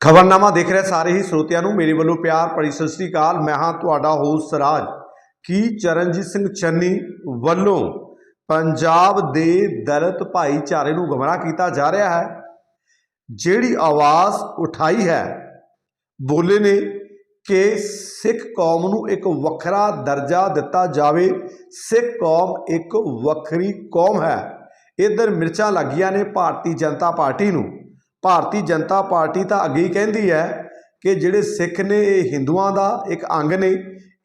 ਖਬਰਨਾਮਾ ਦੇਖ ਰਹੇ ਸਾਰੇ ਹੀ ਸਰੋਤਿਆਂ ਨੂੰ ਮੇਰੇ ਵੱਲੋਂ ਪਿਆਰ ਭਰੀ ਸਤਿ ਸ੍ਰੀ ਅਕਾਲ। ਮੈਂ ਹਾਂ ਤੁਹਾਡਾ ਹੋਸਟ ਰਾਜ। ਕੀ ਚਰਨਜੀਤ ਸਿੰਘ ਚੰਨੀ ਵੱਲੋਂ ਪੰਜਾਬ ਦੇ ਦਲਿਤ ਭਾਈਚਾਰੇ ਨੂੰ ਗਮਰਾਹ ਕੀਤਾ ਜਾ ਰਿਹਾ ਹੈ? ਜਿਹੜੀ ਆਵਾਜ਼ ਉਠਾਈ ਹੈ, ਬੋਲੇ ਨੇ ਕਿ ਸਿੱਖ ਕੌਮ ਨੂੰ ਇੱਕ ਵੱਖਰਾ ਦਰਜਾ ਦਿੱਤਾ ਜਾਵੇ। ਸਿੱਖ ਕੌਮ ਇੱਕ ਵੱਖਰੀ ਕੌਮ ਹੈ। ਇਧਰ ਮਿਰਚਾਂ ਲੱਗੀਆਂ ਨੇ ਭਾਰਤੀ ਜਨਤਾ ਪਾਰਟੀ ਨੂੰ। ਭਾਰਤੀ ਜਨਤਾ ਪਾਰਟੀ ਤਾਂ ਅੱਗੇ ਹੀ ਕਹਿੰਦੀ ਹੈ ਕਿ ਜਿਹੜੇ ਸਿੱਖ ਨੇ, ਇਹ ਹਿੰਦੂਆਂ ਦਾ ਇੱਕ ਅੰਗ ਨੇ,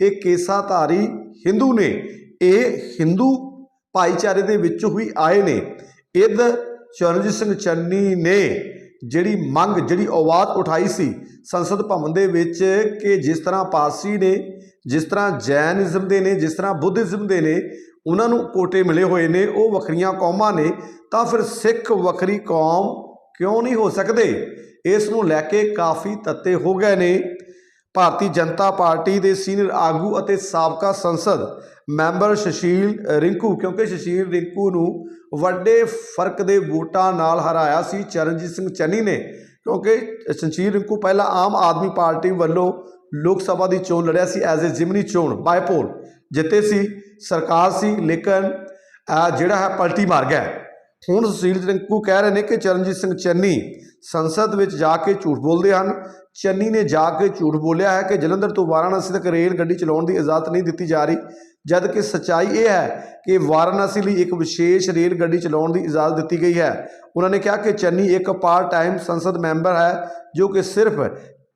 ਇਹ ਕੇਸਾਧਾਰੀ ਹਿੰਦੂ ਨੇ, ਇਹ ਹਿੰਦੂ ਭਾਈਚਾਰੇ ਦੇ ਵਿੱਚੋਂ ਹੀ ਆਏ ਨੇ। ਇਧਰ ਚਰਨਜੀਤ ਸਿੰਘ ਚੰਨੀ ਨੇ ਜਿਹੜੀ ਮੰਗ, ਜਿਹੜੀ ਆਵਾਜ਼ ਉਠਾਈ ਸੀ ਸੰਸਦ ਭਵਨ ਦੇ ਵਿੱਚ ਕਿ ਜਿਸ ਤਰ੍ਹਾਂ ਪਾਰਸੀ ਨੇ, ਜਿਸ ਤਰ੍ਹਾਂ ਜੈਨਿਜ਼ਮ ਦੇ ਨੇ, ਜਿਸ ਤਰ੍ਹਾਂ ਬੁੱਧਿਜ਼ਮ ਦੇ ਨੇ, ਉਹਨਾਂ ਨੂੰ ਕੋਟੇ ਮਿਲੇ ਹੋਏ ਨੇ, ਉਹ ਵੱਖਰੀਆਂ ਕੌਮਾਂ ਨੇ, ਤਾਂ ਫਿਰ ਸਿੱਖ ਵੱਖਰੀ ਕੌਮ ਕਿਉਂ ਨਹੀਂ ਹੋ ਸਕਦੇ? ਇਸ ਨੂੰ ਲੈ ਕੇ ਕਾਫੀ ਤੱਤੇ ਹੋ ਗਏ ਨੇ। ਭਾਰਤੀ ਜਨਤਾ ਪਾਰਟੀ ਦੇ ਸੀਨੀਅਰ ਆਗੂ ਅਤੇ ਸਾਬਕਾ ਸੰਸਦ ਮੈਂਬਰ ਸ਼ਸ਼ੀਲ ਰਿੰਕੂ, ਕਿਉਂਕਿ ਸ਼ਸ਼ੀਲ ਰਿੰਕੂ ਨੂੰ ਵੱਡੇ ਫ਼ਰਕ ਦੇ ਵੋਟਾਂ ਨਾਲ ਹਰਾਇਆ ਸੀ ਚਰਨਜੀਤ ਸਿੰਘ ਚੰਨੀ ਨੇ, ਕਿਉਂਕਿ ਸ਼ਸ਼ੀਲ ਰਿੰਕੂ ਪਹਿਲਾਂ ਆਮ ਆਦਮੀ ਪਾਰਟੀ ਵੱਲੋਂ ਲੋਕ ਸਭਾ ਦੀ ਚੋਣ ਲੜਿਆ ਸੀ ਐਜ਼ ਅ ਜਿਮਨੀ ਚੋਣ, ਬਾਈਪੋਲ ਜਿੱਤੇ ਸੀ, ਸਰਕਾਰ ਸੀ, ਲੇਕਿਨ ਜਿਹੜਾ ਹੈ ਪਲਟੀ ਮਾਰ ਗਿਆ। ਹੁਣ ਸੁਸ਼ੀਲ ਰਿੰਕੂ ਕਹਿ ਰਹੇ ਨੇ ਕਿ ਚਰਨਜੀਤ ਸਿੰਘ ਚੰਨੀ ਸੰਸਦ ਵਿੱਚ ਜਾ ਕੇ ਝੂਠ ਬੋਲਦੇ ਹਨ। ਚੰਨੀ ਨੇ ਜਾ ਕੇ ਝੂਠ ਬੋਲਿਆ ਹੈ ਕਿ ਜਲੰਧਰ ਤੋਂ ਵਾਰਾਣਸੀ ਤੱਕ ਰੇਲ ਗੱਡੀ ਚਲਾਉਣ ਦੀ ਇਜਾਜ਼ਤ ਨਹੀਂ ਦਿੱਤੀ ਜਾ ਰਹੀ, ਜਦ ਕਿ ਸੱਚਾਈ ਇਹ ਹੈ ਕਿ ਵਾਰਾਣਸੀ ਲਈ ਇੱਕ ਵਿਸ਼ੇਸ਼ ਰੇਲ ਗੱਡੀ ਚਲਾਉਣ ਦੀ ਇਜਾਜ਼ਤ ਦਿੱਤੀ ਗਈ ਹੈ। ਉਹਨਾਂ ਨੇ ਕਿਹਾ ਕਿ ਚੰਨੀ ਇੱਕ ਪਾਰਟ ਟਾਈਮ ਸੰਸਦ ਮੈਂਬਰ ਹੈ, ਜੋ ਕਿ ਸਿਰਫ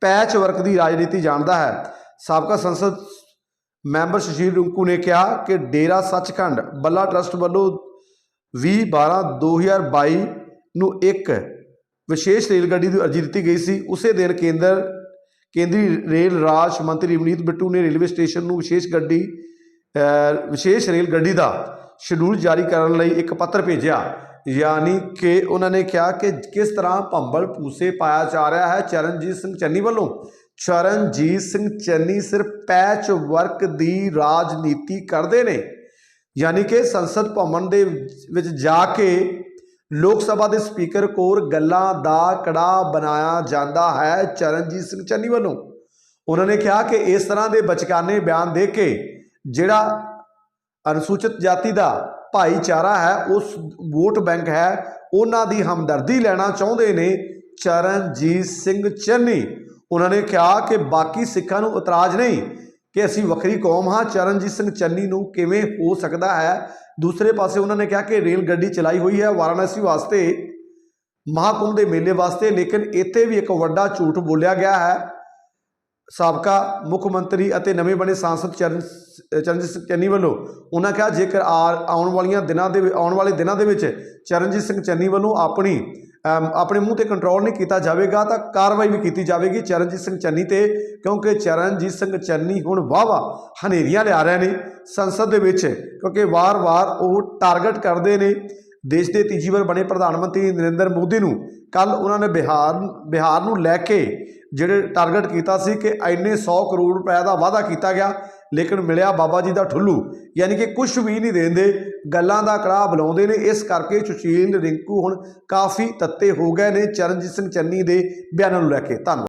ਪੈਚ ਵਰਕ ਦੀ ਰਾਜਨੀਤੀ ਜਾਣਦਾ ਹੈ। ਸਾਬਕਾ ਸੰਸਦ ਮੈਂਬਰ ਸੁਸ਼ੀਲ ਰਿੰਕੂ ਨੇ ਕਿਹਾ ਕਿ ਡੇਰਾ ਸੱਚਖੰਡ ਬੱਲਾ ਟਰਸਟ ਵੱਲੋਂ 20 12 2022 ਨੂੰ ਇੱਕ ਵਿਸ਼ੇਸ਼ ਰੇਲ ਗੱਡੀ ਦੀ ਅਰਜ਼ੀ ਦਿੱਤੀ ਗਈ ਸੀ। ਉਸੇ ਦਿਨ ਕੇਂਦਰ, ਕੇਂਦਰੀ ਰੇਲ ਰਾਜ ਮੰਤਰੀ ਰਵਨੀਤ ਬਿੱਟੂ ਨੇ ਰੇਲਵੇ ਸਟੇਸ਼ਨ ਨੂੰ ਵਿਸ਼ੇਸ਼ ਗੱਡੀ ਵਿਸ਼ੇਸ਼ ਰੇਲ ਗੱਡੀ ਦਾ ਸ਼ਡਿਊਲ ਜਾਰੀ ਕਰਨ ਲਈ ਇੱਕ ਪੱਤਰ ਭੇਜਿਆ। ਯਾਨੀ ਕਿ ਉਹਨਾਂ ਨੇ ਕਿਹਾ ਕਿ ਕਿਸ ਤਰ੍ਹਾਂ ਭੰਬਲ ਪੂਸੇ ਪਾਇਆ ਜਾ ਰਿਹਾ ਹੈ। ਚਰਨਜੀਤ ਸਿੰਘ ਚੰਨੀ ਵੱਲੋਂ, ਚਰਨਜੀਤ ਸਿੰਘ ਚੰਨੀ ਸਿਰਫ ਪੈਚ ਵਰਕ ਦੀ ਰਾਜਨੀਤੀ ਕਰਦੇ ਨੇ। ਯਾਨੀ ਕਿ ਸੰਸਦ ਭਵਨ ਦੇ ਵਿੱਚ ਜਾ ਕੇ ਲੋਕ ਸਭਾ ਦੇ ਸਪੀਕਰ ਕੋਲ ਗੱਲਾਂ ਦਾ ਕੜਾ ਬਣਾਇਆ ਜਾਂਦਾ ਹੈ ਚਰਨਜੀਤ ਸਿੰਘ ਚੰਨੀ ਵੱਲੋਂ। ਉਹਨਾਂ ਨੇ ਕਿਹਾ ਕਿ ਇਸ ਤਰ੍ਹਾਂ ਦੇ ਬਚਕਾਨੇ ਬਿਆਨ ਦੇ ਕੇ ਜਿਹੜਾ ਅਨੁਸੂਚਿਤ ਜਾਤੀ ਦਾ ਭਾਈਚਾਰਾ ਹੈ, ਉਸ ਵੋਟ ਬੈਂਕ ਹੈ, ਉਹਨਾਂ ਦੀ ਹਮਦਰਦੀ ਲੈਣਾ ਚਾਹੁੰਦੇ ਨੇ ਚਰਨਜੀਤ ਸਿੰਘ ਚੰਨੀ। ਉਹਨਾਂ ਨੇ ਕਿਹਾ ਕਿ ਬਾਕੀ ਸਿੱਖਾਂ ਨੂੰ ਇਤਰਾਜ਼ ਨਹੀਂ ਕਿ ਅਸੀਂ ਵੱਖਰੀ ਕੌਮ ਹਾਂ, ਚਰਨਜੀਤ ਸਿੰਘ ਚੰਨੀ ਨੂੰ ਕਿਵੇਂ ਹੋ ਸਕਦਾ ਹੈ? ਦੂਸਰੇ ਪਾਸੇ ਉਹਨਾਂ ਨੇ ਕਿਹਾ ਕਿ ਰੇਲ ਗੱਡੀ ਚਲਾਈ ਹੋਈ ਹੈ ਵਾਰਾਣਸੀ ਵਾਸਤੇ, ਮਹਾਕੁੰਭ ਦੇ ਮੇਲੇ ਵਾਸਤੇ, ਲੇਕਿਨ ਇੱਥੇ ਵੀ ਇੱਕ ਵੱਡਾ ਝੂਠ ਬੋਲਿਆ ਗਿਆ ਹੈ। ਸਾਬਕਾ ਮੁੱਖ ਮੰਤਰੀ ਅਤੇ ਨਵੇਂ ਬਣੇ ਸਾਂਸਦ ਚਰਨ ਚਰਨਜੀਤ ਸਿੰਘ ਚੰਨੀ ਵੱਲੋਂ ਉਹਨਾਂ ਕਿਹਾ, ਜੇਕਰ ਆ- ਆਉਣ ਵਾਲੀਆਂ ਦਿਨਾਂ ਦੇ ਆਉਣ ਵਾਲੇ ਦਿਨਾਂ ਦੇ ਵਿੱਚ ਚਰਨਜੀਤ ਸਿੰਘ ਚੰਨੀ ਵੱਲੋਂ ਆਪਣੀ ਆਪਣੇ ਮੂੰਹ ਤੇ ਕੰਟਰੋਲ ਨਹੀਂ ਕੀਤਾ ਜਾਵੇਗਾ ਤਾਂ ਕਾਰਵਾਈ ਵੀ ਕੀਤੀ ਜਾਵੇਗੀ ਚਰਨਜੀਤ ਸਿੰਘ ਚੰਨੀ ਤੇ, ਕਿਉਂਕਿ ਚਰਨਜੀਤ ਸਿੰਘ ਚੰਨੀ ਹੁਣ ਵਾਵਾ ਹਨੇਰੀਆਂ ਲਿਆ ਰਹੇ ਨੇ ਸੰਸਦ ਦੇ ਵਿੱਚ, ਕਿਉਂਕਿ ਵਾਰ-ਵਾਰ ਉਹ ਟਾਰਗੇਟ ਕਰਦੇ ਨੇ। ਦੇਸ਼ ਦੇ ਤੀਜੀ ਵਾਰ ਬਣੇ ਪ੍ਰਧਾਨ ਮੰਤਰੀ ਨਰਿੰਦਰ ਮੋਦੀ ਨੂੰ ਕੱਲ ਉਹਨਾਂ ਨੇ ਬਿਹਾਰ ਬਿਹਾਰ ਨੂੰ ਲੈ ਕੇ ਜਿਹੜੇ ਟਾਰਗੇਟ ਕੀਤਾ ਸੀ ਕਿ ਇੰਨੇ 100 ਕਰੋੜ ਰੁਪਏ ਦਾ ਵਾਅਦਾ ਕੀਤਾ ਗਿਆ, ਲੇਕਿਨ ਮਿਲਿਆ ਬਾਬਾ ਜੀ ਦਾ ਠੁੱਲੂ। ਯਾਨੀ ਕਿ ਕੁਝ ਵੀ ਨਹੀਂ ਦੇਂਦੇ, ਗੱਲਾਂ ਦਾ ਕੜਾਹ ਬੁਲਾਉਂਦੇ ਨੇ। ਇਸ ਕਰਕੇ ਸੁਸ਼ੀਲ ਰਿੰਕੂ ਹੁਣ ਕਾਫੀ ਤੱਤੇ ਹੋ ਗਏ ਨੇ ਚਰਨਜੀਤ ਸਿੰਘ ਚੰਨੀ ਦੇ ਬਿਆਨਾਂ ਨੂੰ ਲੈ ਕੇ। ਧੰਨਵਾਦ।